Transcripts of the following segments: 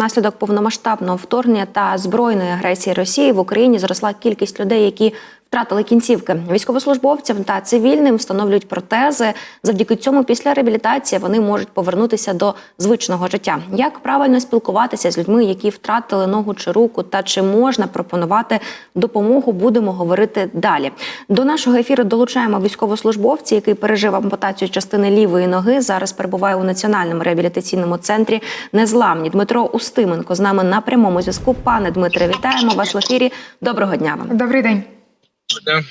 Внаслідок повномасштабного вторгнення та збройної агресії Росії в Україні зросла кількість людей, які втратили кінцівки. Військовослужбовцям та цивільним встановлюють протези. Завдяки цьому, після реабілітації вони можуть повернутися до звичного життя. Як правильно спілкуватися з людьми, які втратили ногу чи руку, та чи можна пропонувати допомогу, будемо говорити далі. До нашого ефіру долучаємо військовослужбовця, який пережив ампутацію частини лівої ноги. Зараз перебуває у національному реабілітаційному центрі Незламні. Дмитро Устименко з нами на прямому зв'язку. Пане Дмитре, вітаємо вас в ефірі. Доброго дня вам. Добрий день. Да.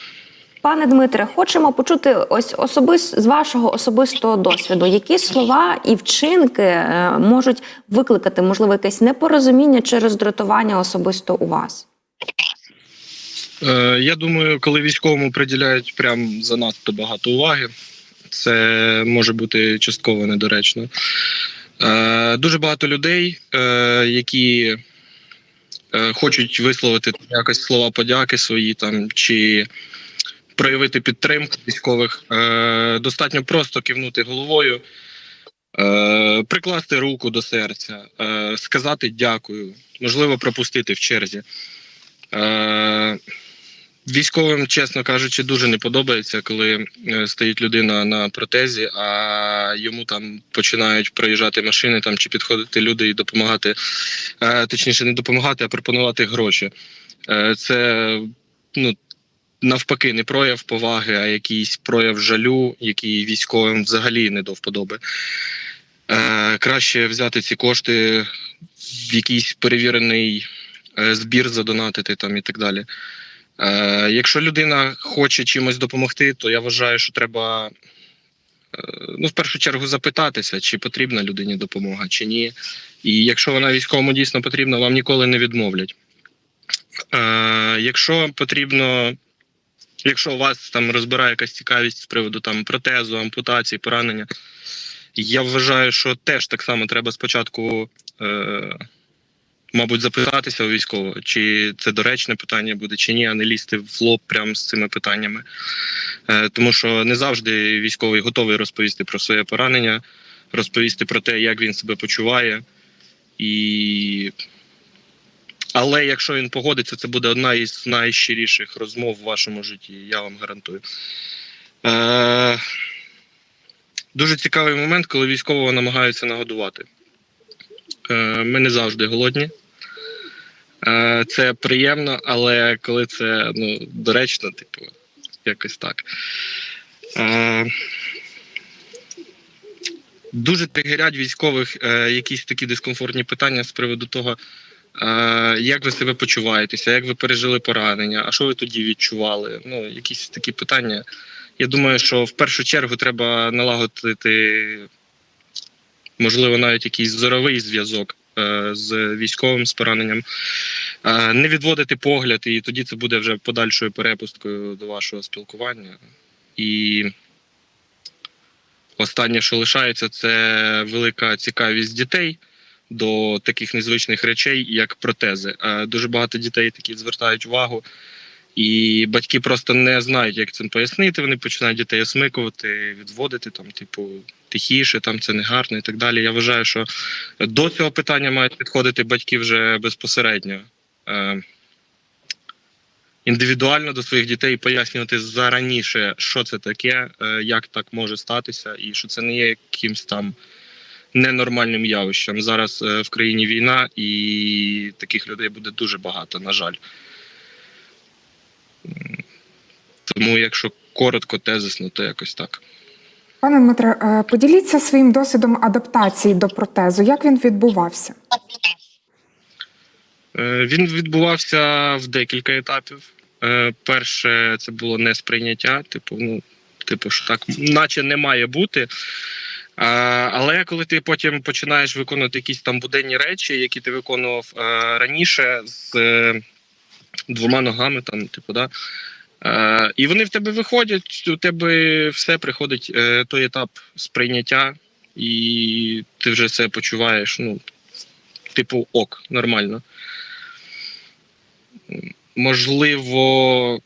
Пане Дмитре, хочемо почути ось особис з вашого особистого досвіду, які слова і вчинки е, можуть викликати можливо якесь непорозуміння чи роздратування особисто у вас. Е, я думаю, коли військовому приділяють прям занадто багато уваги, це може бути частково недоречно. Е, дуже багато людей, е, які хочуть висловити якось слова подяки свої там чи проявити підтримку військових, е, достатньо просто кивнути головою, е, прикласти руку до серця, е, сказати дякую, можливо, пропустити в черзі. Військовим, чесно кажучи, дуже не подобається, коли е, стоїть людина на протезі, а йому там починають проїжджати машини там чи підходити люди і допомагати, е, точніше, не допомагати, а пропонувати гроші. Е, Це ну, навпаки не прояв поваги, а якийсь прояв жалю, який військовим взагалі не до вподоби. Краще взяти ці кошти в якийсь перевірений збір задонатити там і так далі. Е, якщо людина хоче чимось допомогти, то я вважаю, що треба е, ну, в першу чергу запитатися, чи потрібна людині допомога, чи ні. І якщо вона військовому дійсно потрібна, вам ніколи не відмовлять. Е, якщо потрібно, якщо у вас там розбирає якась цікавість з приводу там протезу, ампутації, поранення, я вважаю, що теж так само треба спочатку. Е, мабуть, запитатися у військового, чи це доречне питання буде, чи ні, а не лізти в лоб прямо з цими питаннями. Е, тому що не завжди військовий готовий розповісти про своє поранення, розповісти про те, як він себе почуває. І... Але якщо він погодиться, це буде одна із найщиріших розмов в вашому житті, я вам гарантую. Е... Дуже цікавий момент, коли військового намагаються нагодувати. Е, Ми не завжди голодні. Е, Це приємно, але коли це ну, доречно, типу, якось так. Е, Дуже тригерять військових якісь такі дискомфортні питання з приводу того, як ви себе почуваєтеся, як ви пережили поранення, а що ви тоді відчували? Ну, якісь такі питання. Я думаю, що в першу чергу треба налагодити, можливо, навіть якийсь зоровий зв'язок е, з військовим з пораненням, е, не відводити погляд, і тоді це буде вже подальшою перепусткою до вашого спілкування. І останнє, що лишається, це велика цікавість дітей до таких незвичних речей, як протези. Е, Дуже багато дітей такі звертають увагу. І батьки просто не знають, як цим пояснити. Вони починають дітей осмикувати, відводити там, типу, тихіше, там це не гарно і так далі. Я вважаю, що до цього питання мають підходити батьки вже безпосередньо. Е, індивідуально до своїх дітей пояснювати зараніше, що це таке, е, як так може статися, і що це не є якимсь там ненормальним явищем. Зараз е, в країні війна, і таких людей буде дуже багато, на жаль. Тому, якщо коротко, тезисно, то якось так. Пане Дмитре, е, поділіться своїм досвідом адаптації до протезу. Як він відбувався? Е, Він відбувався в декілька етапів. Е, Перше, це було несприйняття, типу, ну, типу, що так, наче не має бути. Але коли ти потім починаєш виконувати якісь там буденні речі, які ти виконував раніше з двома ногами, там, типу, да, е, і вони в тебе виходять, у тебе все приходить е, той етап сприйняття, і ти вже це почуваєш, ну, типу, ок, нормально можливо,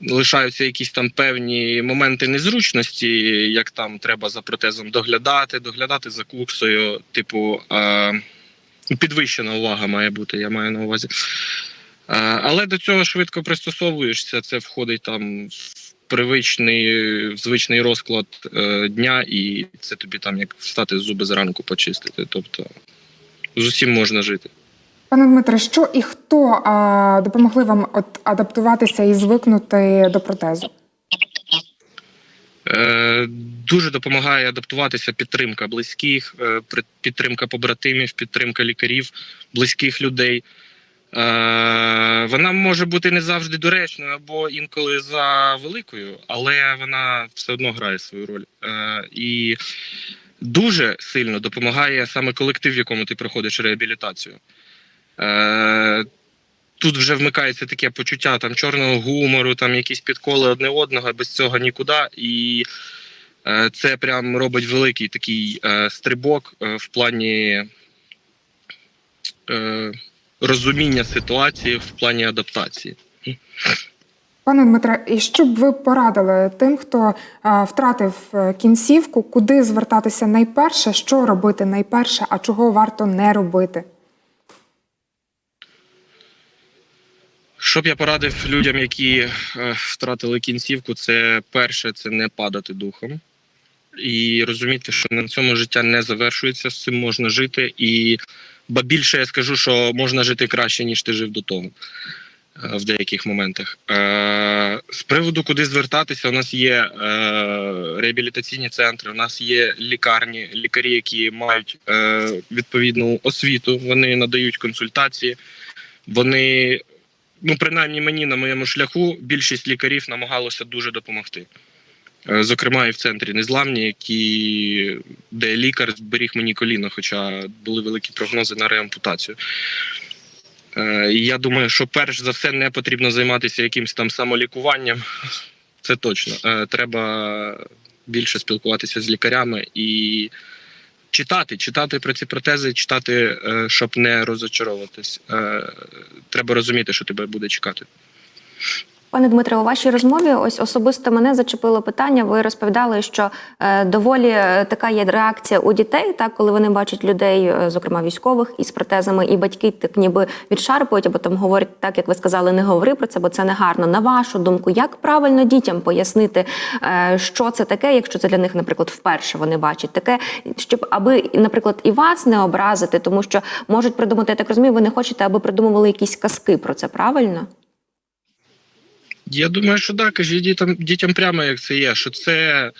лишаються якісь там певні моменти незручності, як там треба за протезом доглядати, доглядати за куксою. Типу, е, підвищена увага має бути, я маю на увазі. Е, Але до цього швидко пристосовуєшся. Це входить там в привичний, в звичний розклад е, дня, і це тобі там як встати зуби зранку почистити. Тобто з усім можна жити. Пане Дмитре, що і хто а, допомогли вам от адаптуватися і звикнути до протезу? Е, Дуже допомагає адаптуватися підтримка близьких, е, підтримка побратимів, підтримка лікарів, близьких людей. Е, Вона може бути не завжди доречною або інколи за великою, але вона все одно грає свою роль. І дуже сильно допомагає саме колектив, в якому ти проходиш реабілітацію. Е, Тут вже вмикається таке почуття там чорного гумору, там якісь підколи одне одного, без цього нікуди. І е, це прям робить великий такий е, стрибок е, в плані е, розуміння ситуації, в плані адаптації. Пане Дмитре, і що б ви порадили тим, хто а, втратив е, кінцівку, куди звертатися найперше, що робити найперше, а чого варто не робити? Що б я порадив людям, які е, втратили кінцівку, це перше, це не падати духом. І розуміти, що на цьому життя не завершується, з цим можна жити. І ба більше я скажу, що можна жити краще, ніж ти жив до того е, в деяких моментах. Е, З приводу, куди звертатися, у нас є реабілітаційні центри, у нас є лікарні, лікарі, які мають відповідну освіту, вони надають консультації. Вони ну, принаймні мені на моєму шляху більшість лікарів намагалося дуже допомогти. Е, Зокрема, і в центрі незламні, які, де лікар зберіг мені коліно, хоча були великі прогнози на реампутацію. Е, я думаю, що перш за все не потрібно займатися якимось там самолікуванням. Це точно. Е, Треба більше спілкуватися з лікарями і читати, читати про ці протези, читати, е, щоб не розочаровуватись. Е, Треба розуміти, що тебе буде чекати. Пане Дмитре, у вашій розмові ось особисто мене зачепило питання. Ви розповідали, що е, доволі е, така є реакція у дітей, так коли вони бачать людей, е, зокрема військових, із протезами, і батьки так ніби відшарпують, або там говорять так, як ви сказали, не говори про це, бо це не гарно. На вашу думку, як правильно дітям пояснити, що це таке, якщо це для них, наприклад, вперше вони бачать таке, щоб аби, наприклад, і вас не образити, тому що можуть придумати, я так розумію, ви не хочете, аби придумували якісь казки про це, правильно? Я думаю, що так, кажіть дітям, дітям прямо як це є, що це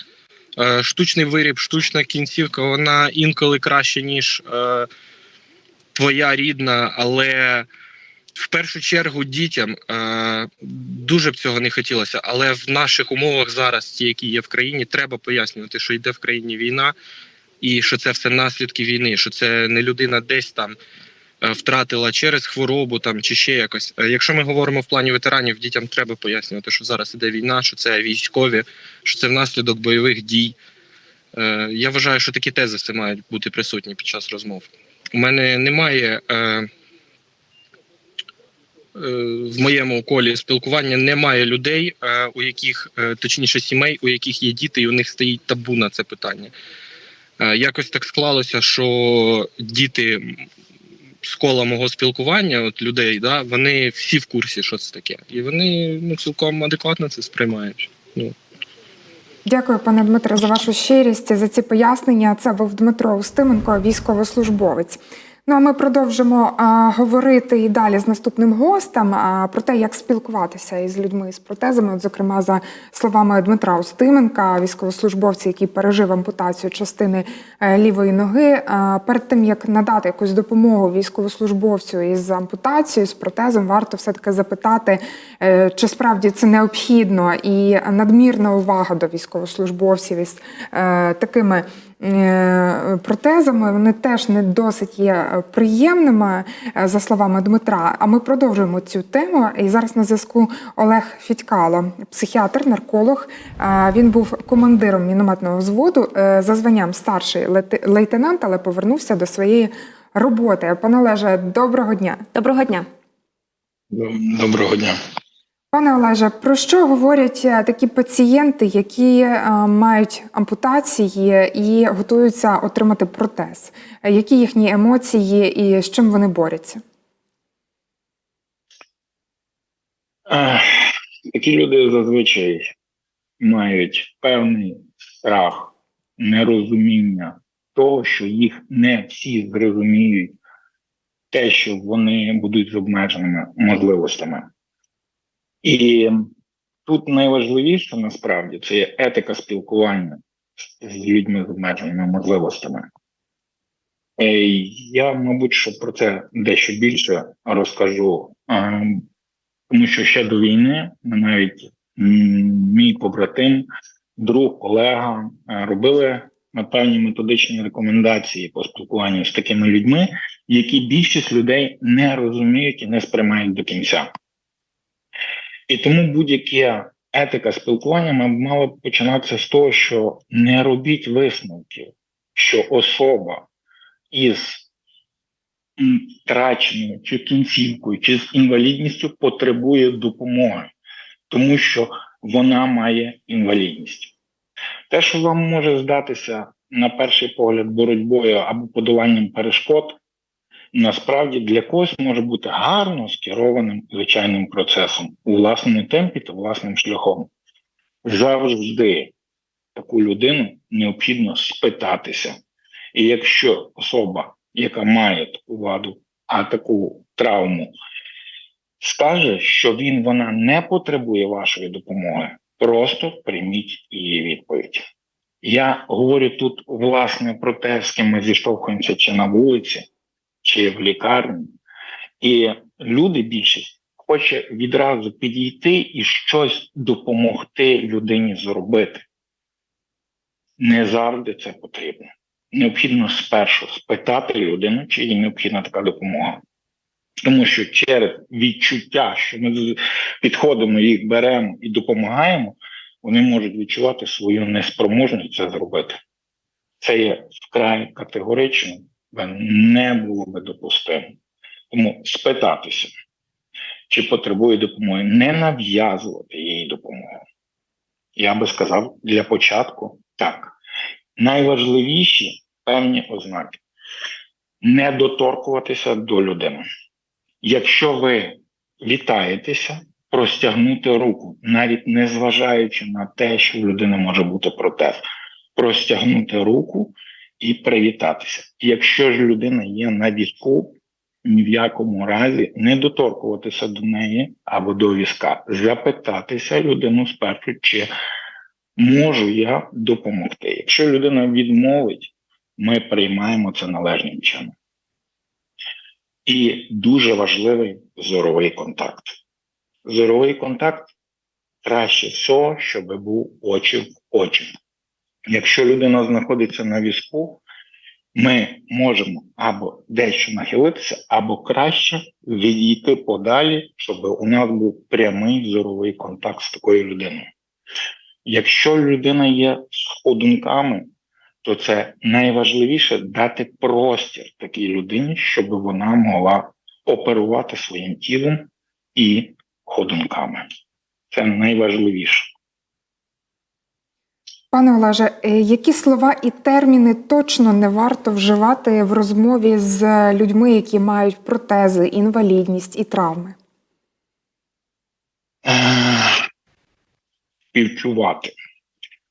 е, штучний виріб, штучна кінцівка, вона інколи краще, ніж е, твоя рідна, але в першу чергу дітям е, дуже б цього не хотілося. Але в наших умовах зараз, ті, які є в країні, треба пояснювати, що йде в країні війна, і що це все наслідки війни, що це не людина десь там втратила через хворобу там чи ще якось. Е, Якщо ми говоримо в плані ветеранів, дітям треба пояснювати, що зараз іде війна, що це військові, що це внаслідок бойових дій. Е, Я вважаю, що такі тези мають бути присутні під час розмов. У мене немає е, е, в моєму колі спілкування немає людей, е, у яких, е, точніше, сімей, у яких є діти, і у них стоїть табу на це питання. Е, Якось так склалося, що діти з кола мого спілкування, от людей, да, вони всі в курсі, що це таке. І вони ну, цілком адекватно це сприймають. Ну, Дякую, пане Дмитро, за вашу щирість, за ці пояснення. Це був Дмитро Устименко, військовослужбовець. Ну а ми продовжимо а, говорити і далі з наступним гостем а, про те, як спілкуватися із людьми з протезами. От, зокрема, за словами Дмитра Устименка, військовослужбовця, який пережив ампутацію частини е, лівої ноги. А, перед тим як надати якусь допомогу військовослужбовцю із ампутацією, з протезом, варто все таки запитати, е, чи справді це необхідно і надмірна увага до військовослужбовців із е, такими протезами. Вони теж не досить є е, приємними, е, за словами Дмитра. А ми продовжуємо цю тему. І зараз на зв'язку Олег Фідькало, психіатр, нарколог. Е, Він був командиром мінометного взводу е, за званням старший лейтенант, але повернувся до своєї роботи. Пане Олеже, доброго дня. Доброго дня. Доброго дня. Пане Олеже, про що говорять е, такі пацієнти, які е, мають ампутації і готуються отримати протез? Е, Які їхні емоції і з чим вони борються? Такі люди зазвичай мають певний страх, нерозуміння того, що їх не всі зрозуміють те, що вони будуть з обмеженими можливостями. І тут найважливіше насправді це є етика спілкування з людьми з обмеженими можливостями. Е, Я, мабуть, що про це дещо більше розкажу. Ем, тому що ще до війни навіть мій побратим, друг, колега е, робили певні методичні рекомендації по спілкуванню з такими людьми, які більшість людей не розуміють і не сприймають до кінця. І тому будь-яка етика спілкування ма- мала б починатися з того, що не робіть висновків, що особа із втраченою чи кінцівкою, чи з інвалідністю потребує допомоги, тому що вона має інвалідність. Те, що вам може здатися на перший погляд боротьбою або подоланням перешкод, насправді для когось може бути гарно скерованим звичайним процесом у власному темпі та власним шляхом. Завжди таку людину необхідно спитатися. І якщо особа, яка має таку ваду, а таку травму, скаже, що він вона не потребує вашої допомоги, просто прийміть її відповідь. Я говорю тут власне про те, з ким ми зіштовхуємося чи на вулиці, чи в лікарні, і люди більшість хоче відразу підійти і щось допомогти людині зробити. Не завжди це потрібно. Необхідно спершу спитати людину, чи їй необхідна така допомога. Тому що через відчуття, що ми підходимо, їх беремо і допомагаємо, вони можуть відчувати свою неспроможність це зробити. Це є вкрай категорично, не було би допустимо. Тому спитатися, чи потребує допомоги, не нав'язувати їй допомогу. Я би сказав, для початку так. Найважливіші певні ознаки не доторкуватися до людини. Якщо ви вітаєтеся, простягнути руку, навіть не зважаючи на те, що в людини може бути протез, простягнути руку і привітатися. Якщо ж людина є на візку, ні в якому разі не доторкуватися до неї або до візка, запитатися людину спершу, чи можу я допомогти. Якщо людина відмовить, ми приймаємо це належним чином. І дуже важливий зоровий контакт. Зоровий контакт краще всього, щоб був очі в очі. Якщо людина знаходиться на візку, ми можемо або дещо нахилитися, або краще відійти подалі, щоб у нас був прямий зоровий контакт з такою людиною. Якщо людина є з ходунками, то це найважливіше дати простір такій людині, щоб вона могла оперувати своїм тілом і ходунками. Це найважливіше. Пане Олеже, е, які слова і терміни точно не варто вживати в розмові з людьми, які мають протези, інвалідність і травми? Співчувати.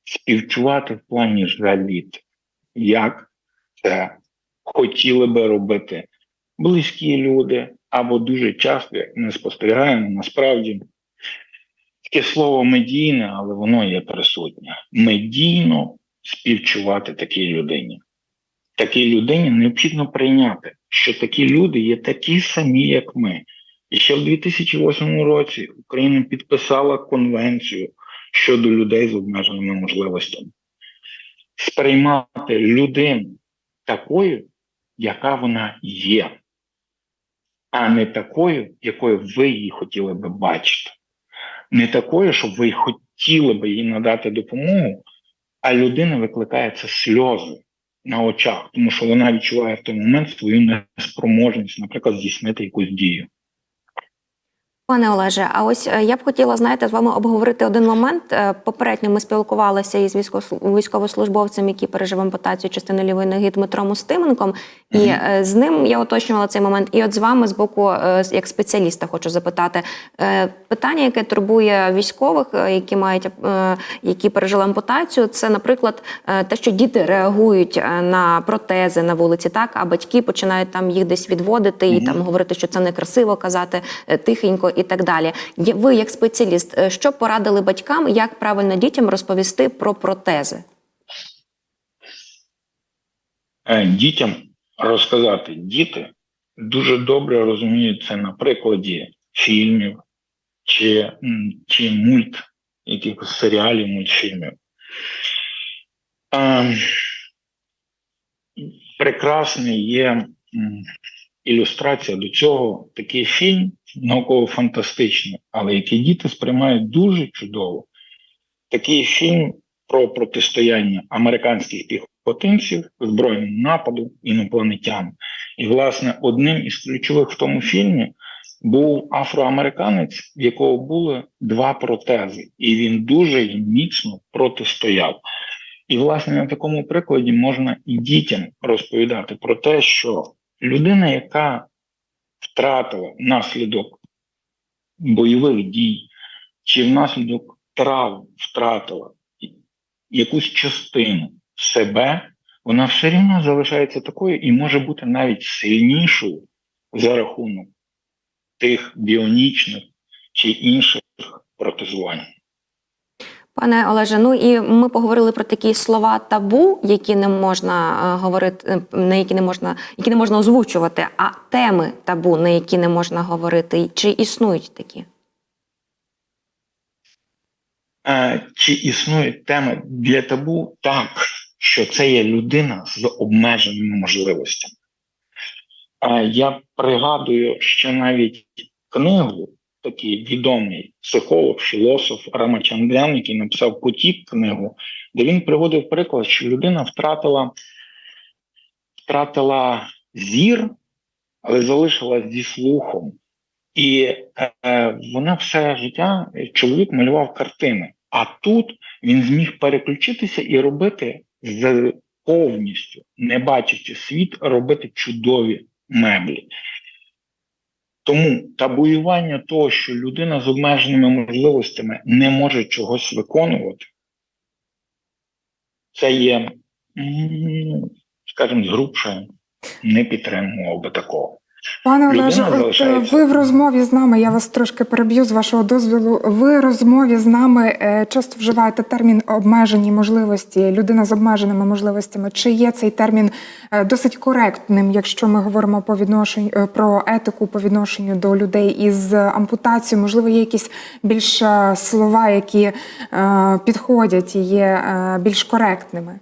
Співчувати в плані жаліти. Як це хотіли би робити близькі люди, або дуже часто, як ми спостерігаємо, насправді таке слово медійне, але воно є присутнє. Медійно співчувати такій людині. Такій людині необхідно прийняти, що такі люди є такі самі, як ми. І ще в 2008 році Україна підписала конвенцію щодо людей з обмеженими можливостями. Сприймати людину такою, яка вона є, а не такою, якою ви її хотіли би бачити. Не такою, щоб ви хотіли би їй надати допомогу, а людина викликає це сльози на очах, тому що вона відчуває в той момент свою неспроможність, наприклад, здійснити якусь дію. Пане Олеже, а ось е, я б хотіла знаєте з вами обговорити один момент. Е, Попередньо ми спілкувалися із військовослу- військовослужбовцем, який пережив ампутацію частини лівої ноги Дмитром Устименком, і е, з ним я уточнювала цей момент. І от з вами з боку, як спеціаліста, хочу запитати питання, яке турбує військових, які мають які пережили ампутацію. Це, наприклад, те, що діти реагують на протези на вулиці, так а батьки починають там їх десь відводити і там говорити, що це некрасиво казати тихенько і так далі. Ви, як спеціаліст, е, що порадили батькам, як правильно дітям розповісти про протези? Е, дітям розказати. Діти дуже добре розуміють це на прикладі фільмів чи, чи мульт, якихось серіалів, мультфільмів. Е, прекрасний є ілюстрація до цього такий фільм науково-фантастичний, але який діти сприймають дуже чудово. Такий фільм про протистояння американських піхотинців збройному нападу інопланетян. І, власне, одним із ключових в тому фільмі був афроамериканець, в якого були два протези, і він дуже міцно протистояв. І, власне, на такому прикладі можна і дітям розповідати про те, що людина, яка втратила внаслідок бойових дій, чи внаслідок травм втратила якусь частину себе, вона все рівно залишається такою і може бути навіть сильнішою за рахунок тих біонічних чи інших протезувань. Пане Олеже, ну і ми поговорили про такі слова табу, які не можна е, говорити, е, на які не можна, які не можна озвучувати, а теми табу, на які не можна говорити. Чи існують такі? Е, Чи існують теми для табу? Так, що це є людина з обмеженими можливостями. Я пригадую, що навіть книгу, такий відомий психолог, філософ Рамачандян, який написав потік книгу, де він приводив приклад, що людина втратила, втратила зір, але залишилась зі слухом. І е, вона все життя чоловік малював картини. А тут він зміг переключитися і робити з повністю, не бачачи світ, робити чудові меблі. Тому табуювання того, що людина з обмеженими можливостями не може чогось виконувати, це є, скажімо, згрубше, не підтримував би такого. Пане Олеже, от е, ви в розмові з нами, я вас трошки переб'ю з вашого дозволу. Ви в розмові з нами е, часто вживаєте термін обмежені можливості, людина з обмеженими можливостями. Чи є цей термін е, досить коректним, якщо ми говоримо по відношенню про етику по відношенню до людей із ампутацією? Можливо, є якісь більш слова, які підходять і є більш коректними?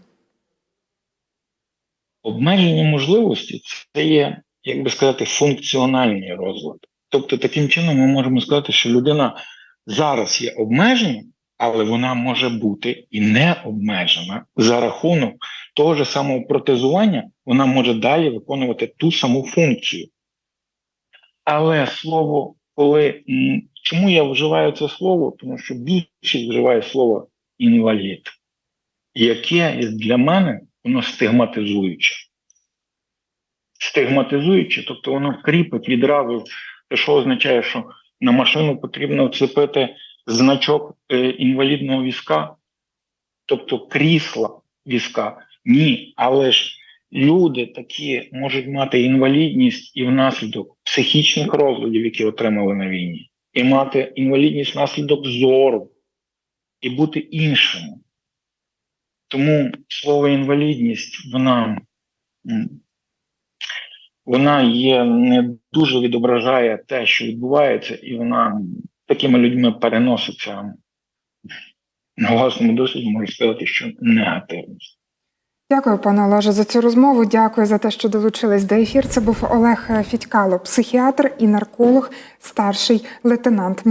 Обмежені можливості це є, як би сказати, функціональний розлад. Тобто, таким чином ми можемо сказати, що людина зараз є обмежена, але вона може бути і не обмежена за рахунок того ж самого протезування, вона може далі виконувати ту саму функцію. Але слово, коли чому я вживаю це слово? Тому що більшість вживає слово інвалід, яке для мене воно стигматизуюче. Стигматизуюче, тобто воно кріпить відразу, що означає, що на машину потрібно вцепити значок е, інвалідного візка, тобто крісла візка. Ні, але ж люди такі можуть мати інвалідність і внаслідок психічних розладів, які отримали на війні, і мати інвалідність внаслідок зору, і бути іншими. Тому слово інвалідність, вона, вона є не дуже відображає те, що відбувається, і вона такими людьми переноситься на власному досвіді, можу сказати, що негативно. Дякую, пане Олеже, за цю розмову. Дякую за те, що долучились до ефір. Це був Олег Фітькало, психіатр і нарколог, старший лейтенант.